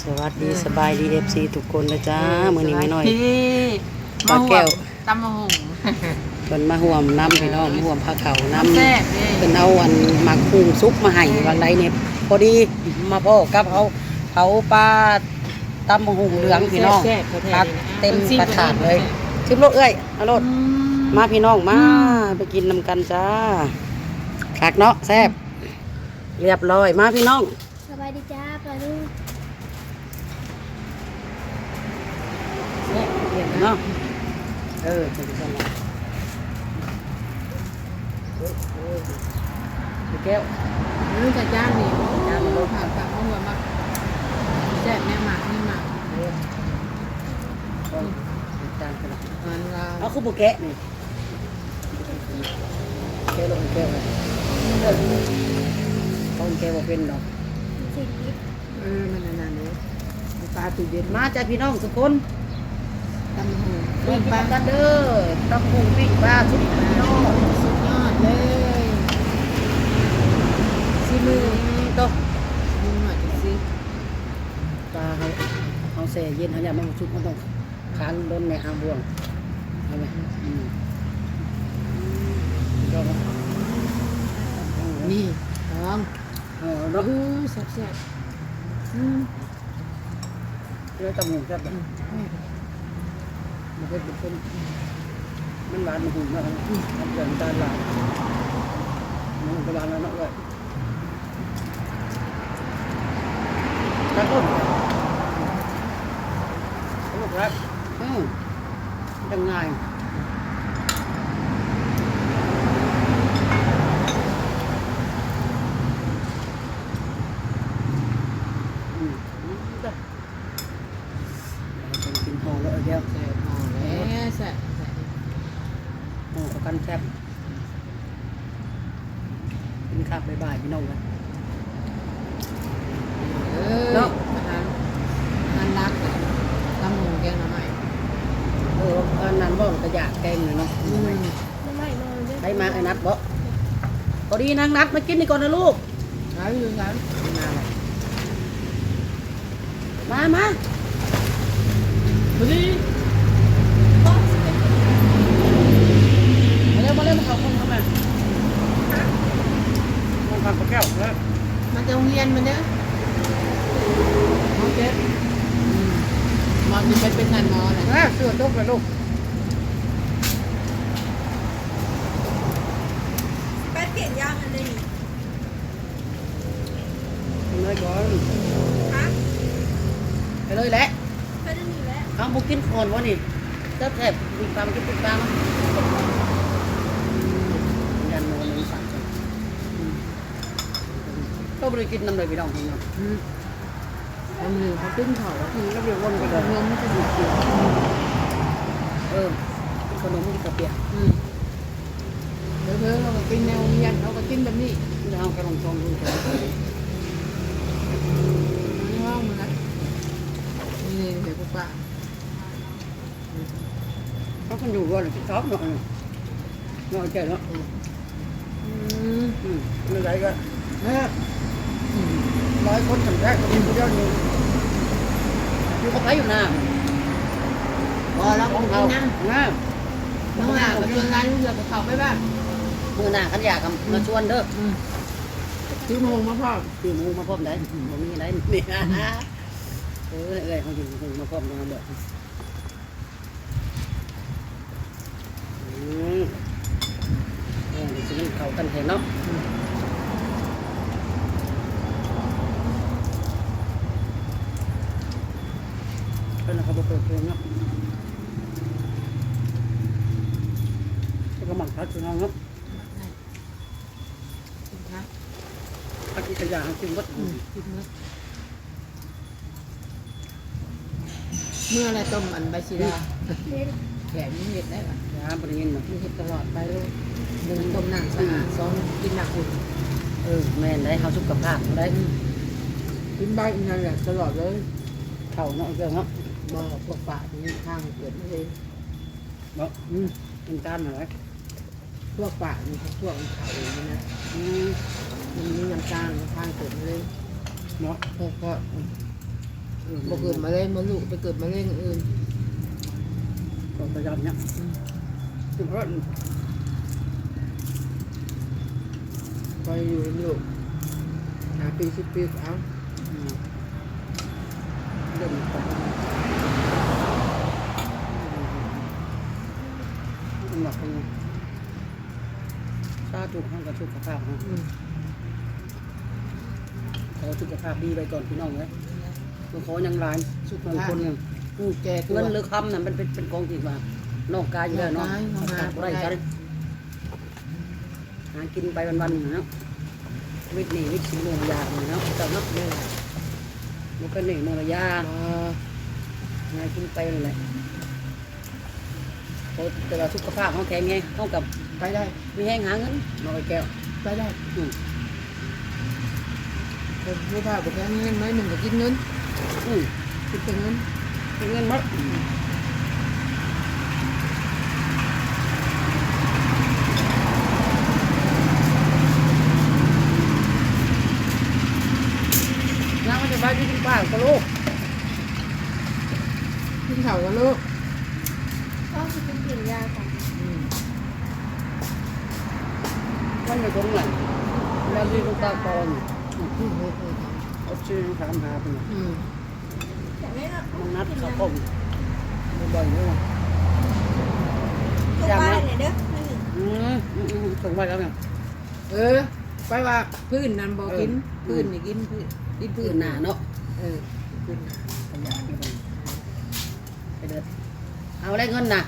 สวัสดีสบายดีเอฟซีทุกคนนะจ้ามื้อนี้ไม่น้อยพี่ปลาแก้วตำมะฮงเพิ่นมาห่วมน้ำพี่น้องห่วมผ้าขาวน้ำน้ำแซ่บเด้เพิ่นเอาอันหมักพุงซุปมาให้วันไรเนี่ยพอดีมาพ่อกับเขาเผาปลาตำบักหุ่งเหลืองพี่น้องแซ่บๆพักแท้ๆเต็มซิกระถาดเลยชิมรสเอ้ยเอารสอืมมาพี่น้องมาไปกินนำกันจ้าคักเนาะแซ่บเรียบร้อยมาพี่น้องสบายดีจ้าปลาลูก เนาะเออเป็นกันละเฮ้ยเฮ้ยพี่แก้วรู้จักย่างนี่ย่างโลผักผักมะม่วงมักแซ่บแม่หมากนี่หมากเออเอาจานกันละมันเราเอาคือบุกแกะนี่แกะลงแกะเลยต้องแกะบ่เป็นดอกเออมันนานๆเลยปลาตู้เย็นมาจ้าพี่น้องทุกคน ตำมะฮงเริ่ปิ้มงกิปลากันเด้อตับปูปิ้งปลาชุดนองสุดยอดเลยซิมือตะซิมือหน่อยสิปลาเขาเขาแช่เย็นเขาอยากมันชุบมันต้องค้างล้นในอ่างบวงใช่ไหมอืมยอดเนาะนี่ลองเออเนาะอู้แซ่บๆอืมเดี๋ยวจมูกจะแบ มมันเป็นเป็นมันหวานมันหุ่นเนาะมันเกินตาหลานมันก็หวานแล้วเนาะเลยกระตุ้นลูกรักอืมยังไงอืมจ้ะเป็นกินหอแล้วเดียวแซ่บหอมแล้วแซ่บ แซ่บหอกับกันแซ่บกินข้าวบ่ายๆพี่น้องกันเออเนาะอาหารอาหารรักเลยตำหมูแกงหน่อไม้เอออันนั้นบ่กระยาดแกงเลยเนาะอืมน้ำไม่นอนด้วยไปมาไอ้นัดบ่พอดีนางนัดมากินนี่ก่อนนะลูกร้านอยู่ร้านมาเลยมามาพอดี มาเร็วมาเร็วมาเข้าคนเข้ามาต้องทำปลาแก้วเลยมาจากโรงเรียนมันเด้อโอเคอืมมอนจะไปเป็นงานมอแหละนะเสื้อตกเลยลูกไปเปลี่ยนยางอันนี้ไปเลยก่อนฮะไปเลยแหละไปได้หนีแล้วเอาบุกินก่อนวะนี่เจ้าแทบปีกปลามากินปีกปลามายันโนนเลยสั่งจังอืม ก็บริกินน้ำเลยพี่น้องพี่น้องอืมเอามือเขาตึ้งเขาแล้วอืมก็เรียกวนไปเลยเงินมันจะดีเกี่ยวเออกินขนมกินกระเปียกอืมเดี๋ยวเธอเราก็กินในโรงเรียนเราก็กินแบบนี้ที่เรากำลังชมดูกันไม่ว่างมันนะนี่เดี๋ยวกูป้าเขาคนอยู่ก่อนที่ชอบหน่อยหน่อยใจเนาะอืมอืมไม่ไรก็เอออืมร้ อยคนทำได้ก็มีคนเดียวอยู่อยู่เขาไปอยู่น้าพอแล้วของเขาเขาหน้าน้องหลานกับชวนร้านเรือกับเขาไปบ้างมือหน้าขันอยากมาชวนเด้ออืมซื้อมงมาพ่อคือหมูมาพบได้ผมมีอะได้นี่เออเอ้ยเขาอยู่มูมาพบมาเด้ออืมเออสิมันเข้ากันเห็นเนาะเป็นเขาเปิดเพลงเนาะก็หมักพักถึงเอาเนาะ ครับ พักอีกอย่างกินวัด อืมกิน เมื่อเมื่ออะไรต้มอันใบชีดาเล่นแขนมันเห็ดได้ปะยาบริเงินเนาะมันเห็ดตลอดไปเลยหนึ่งต้มน้ำสะอาดสองกินหนักอุ่นเออแม่นได้เขาสุขภาพได้กินใบอีกนั่นแหละตลอดเลยเข่าเนาะเรื่องเนาะบ่พวกป่าที่ข้างเกิดไม่เลยเนาะอืมเป็นการหน่อย พวกป่านี่พวกเขาเองนี่นะอืมมันมีน้ำตาลข้างเกิดม่เลยเนาะพวกก็บ่เกิดมะเร็งมดลูกไปเกิดมะเร็งอื่นก็พยายามเนี่ยคือเพราะไปอยู่ลูกหาปีสิบปีก็เอามเรื่องของมันหนักเป็ นชาตุกห้องกับสุขภาพนะอืมขอสุขภาพดีไปก่อนพี่น้องเลยคือขอยังร้ายสุขบางคนเนี่ยกูแก่ตัวเงินหรือคำน่ะมันเป็นเป็นกองที่ว่านอกกายอยู่แล้วเนาะนอกกายขาดบ่ได้กันหากินไปวันๆอยู่เนาะวิตนี่วิตสีเมืองยาเลยเนาะแต่เนาะแม่มันเป็นหนึ่งเมืองยาเอ่อหากินไปนั่นแหละโอ้แต่ว่าสุขภาพเขาแข็งไงเท่ากับ ไปได้มีแห้งหาเงินน้อยแก้วไปได้อืมแต่ผู้พาบอกว่าเงินน้อยหนึ่งก็กินเงินอืมกินแต่เงินกินเงินหมัดนางมันจะไปที่กินข้าวกับลูกกินข้าวกับลูกก็คือเป็นเปลี่ยนยาของ อืม มันไม่ตรงเลยแล้วที่ลูกตาตอนอืมอืมอืมเอาชื่อถามหาเป็นอืมแต่ไม่ละมันนัดเขาต้มบ่อยๆด้วยตัวป้ายเนี่ยเด้อนั่นหนึ่งอืมอืมอืมส่งไปแล้วเนี่ยเออ ไปว่าพื้นนั่นบ่กินเออพื้นนี่กินพื้นกินพื้พื้นนหนาเนาะเออพื้นหนาขยะนี่ไปเดินเอาได้เงินน่ะ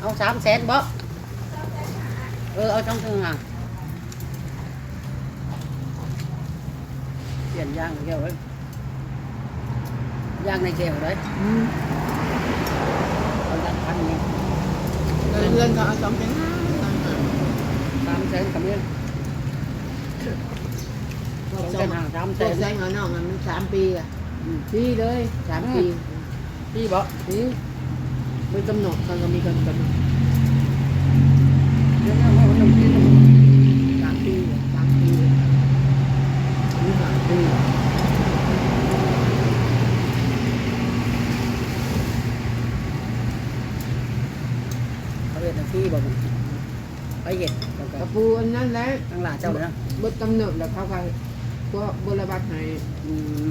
เอาสามแสนบ่ เออเอาช่องเทิงอะเปลี่ยนยางแก้วเลยยางในแก้วเลยอืมเอาดันพันนี่แล้วเเขาเรียกพี่บ่มันไปเห็ดแล้วก็กระปูอันนั้นแหละตั้งหลาเจ้าเลยนะบดกำหนดแล้วเขาก็พวกบริบัติให้อืม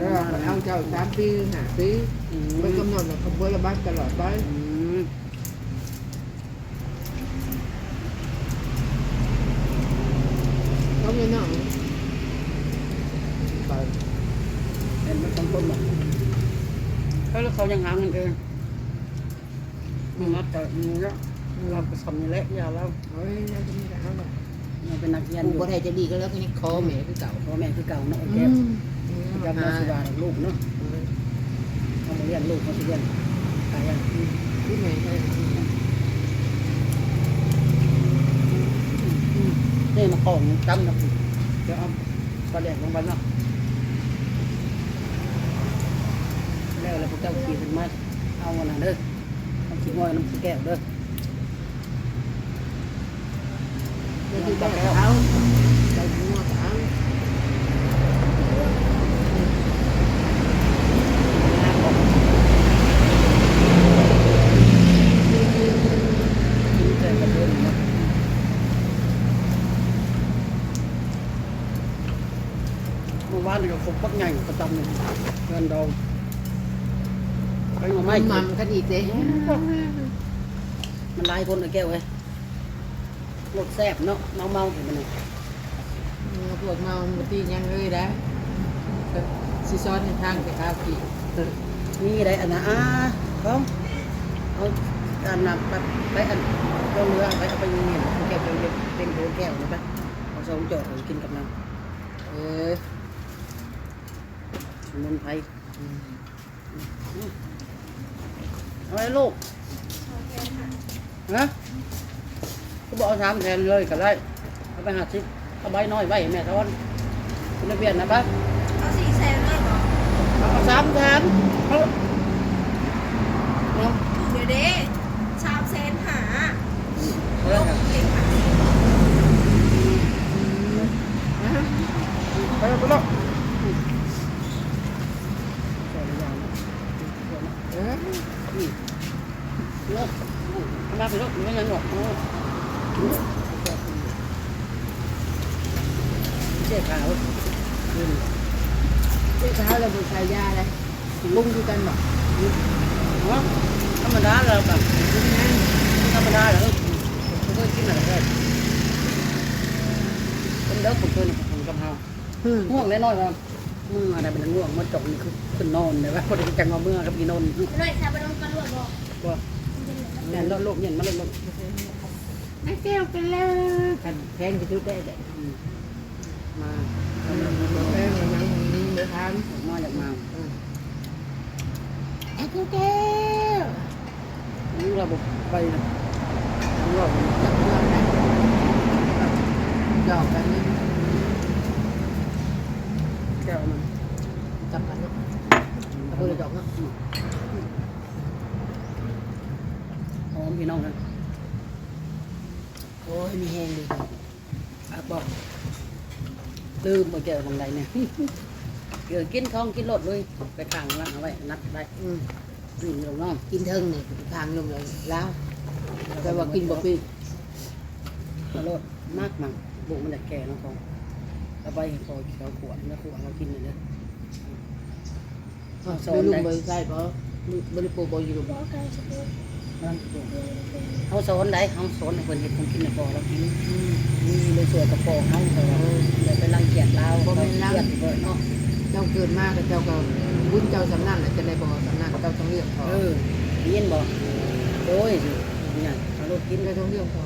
แล้วเอาเจ้าสามปีห้าปีอืมบดกำหนดแล้วก็บริบัติตลอดไปอืมเขาไม่น้องไปเป็นมันต้องต้นบ่เขาแล้วเขายังหาเงินเอง มันนัดแต่มีแล้วเราก็ทำนี่แหละอย่าเราเฮ้ยน่าจะมีแต่เอาหรอกเราเป็นนักเรียนอกูยู่บ่ได้จะดีก็แล้วก็นี่คอแม่คือเก่าพ่อแม่คือเก่าเนาะไอ้อืแก้วมจำมาสุดาลูกเนาะเอามาเรียนลูกมาเรียนตายยังที่แม่ใช่นี่มาของจำนะเดี๋ยวเอาปลาแดกลงไปเนาะแล้วแล้วพวกเจ้าขี่ขึ้นมาเอาวันนั้นเด้อ เอาขี้งอยน้ำขี้แก้วเด้อก็คือแต่เอาใจงัวเอาเมื่อวานเราคบปักใหญ่ประจำเลยเงินดอง ไปมาไม่ไม่มัมกันอีกเด้มันลายคนไอ้แก้วเว้ยรสแซ่บเนาะเมาเมาๆเห็นมันยพวกเมาบตียังเลยได้ซีซอนในทางไปอากีนี่ได้อันนะอ่าเขาเอาอันนับแบบไปอันเจ้าเรือไปเอาไปยิงเนี่ยแก้วเป็นเป็นโถแก้วนะปะเอาสองจอดเอากินกับน้เออำสมุนไพร เอาไว้ลูกสองแสนค่ะฮะก็บอกเอาสามแทนเลยก็ได้เอาไปหาชิปเอาใบน้อยใบแม่ทอนคุณเบียนนะปะเอาสี่แสนเลยเหรอ เอาสามแทนเอาเนาะ ถูกเลยเด้สามแสนหา เอา ล เลย ง ครับ เองค่ะ ไปแล้วไปแล้ว นี่ลูกทำมาเป็นลูกไม่ยังหรอก เจ๊ขาวอืมเช้าเช้าเราบูชายาเลยบุ้งคือกันบอกเนาะธรรมดาเราแบบธรรมดาเหรอผมก็กินอะไรได้เป็นเด็กผมเคยผมกับเฮาอืมง่วงแน่นอนว่าเมื่ออะไรเป็นง่วงมันจบนี่คือขึ้นอนเลยว่าคนจังว่าเมื่อกับพี่นนท์หน่อยชาบะดงกันรวดบอกว่าเนี่ยโลกเนี่ยมันเลยไอ้แก้วกันแล้วกันแพงจะทุกได้เด็มาแพงอย่างนั้นเดือดทานมาจากมาไอ้แก้วนี่เราบุกไปนะทั้งรอบจับเรื่อ งได้มเมพี่อกี้บอกลืมมางใดเนี่ยเกิดกินท้องกินรถเลยไปขังแล้วเอาไว้นัดได้อืมอืมลงน้องกินเทิงนี่ทางลงเลยแล้วแต่ว่ากินบ่ปีมาโลดมากมั่งบุกมันจะแก่น้องของเอาไปพอเขาขวดแล้วขวดเรากินเลยเนี่ยสอนลุงบ่ใช่บ่บ่ได้ปูบ่อยู่บ่ เขาสอนได้เขาสอนให้คนเห็นคนกินในบ่อเรากินนี่เลยสวยกระโปรงเขาเขาเลยไปรังเกียจเราเขาเกลียดเบิดเนาะเจ้าเกิดมากับเจ้าก็บุญเจ้าสำนักน่ะจะได้บ่สำนักเจ้าต้องเลี้ยงพอเออยินบ่โอ้ยเนี่ยเอาลูกกินเจ้าต้องเลี้ยงพอ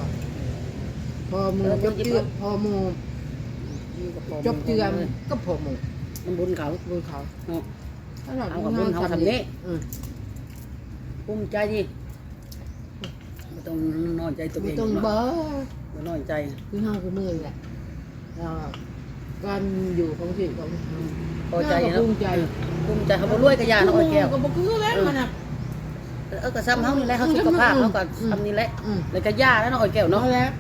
พอหมูจบเจือพอหมูจบเจือมก็พอหมูมันบุญเขาบุญเขาเนาะถ้าเราเอากับบุญเขาทำนี้อืมภูมิใจดิ ไม่ต้องนอนใจตัวเอไม่งต้องเบ้อไม่นอนใจคือเฮาคือมือแหละแล้วการอยู่ของชีวิตของพอใจเนาะเนาะภูมิใจ ภูมิใจเขาบ่รวยกระยาเนาะอ้อยแก้ว ก็บ่คือแล้วมันน่ะ เออก็ซ้ำเฮานี่แหละเฮาสุขภาพเฮาก็ซ้ำนี่แหละอืมแล้วก็ยาแล้วเนาะอ้อยแก้วเนาะเนาะแล้ว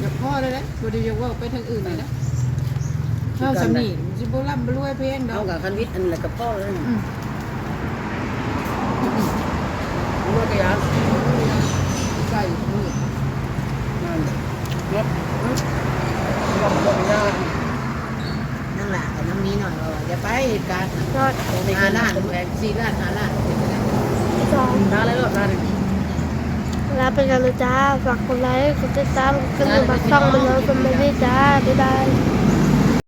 อย่าพ่อเลยนะบ่ได้อยากว่าไปทางอื่นเลยนะเฮาสำนีสิบ่ร่ำบ่รวยเพียงดอเฮาก กับคันวิทย์อันแหละกับพ่อเลยอืม รวยกระยา ใกล้มือ นั่นเนาะลองลองยา นั่นแหละแต่น้ำนี้หน่อยว่าอย่าไปเหตุการณ์ รอด ห้าล้าน สี่ล้านห้าล้านเป็นไปได้สองตาเลยรถตาเลยลาไปกันเลยจ้าฝากกดไลค์กดติดตามกันหนึ่งฝากช่องไปเลยกันไม่ได้จ้าบ๊ายบาย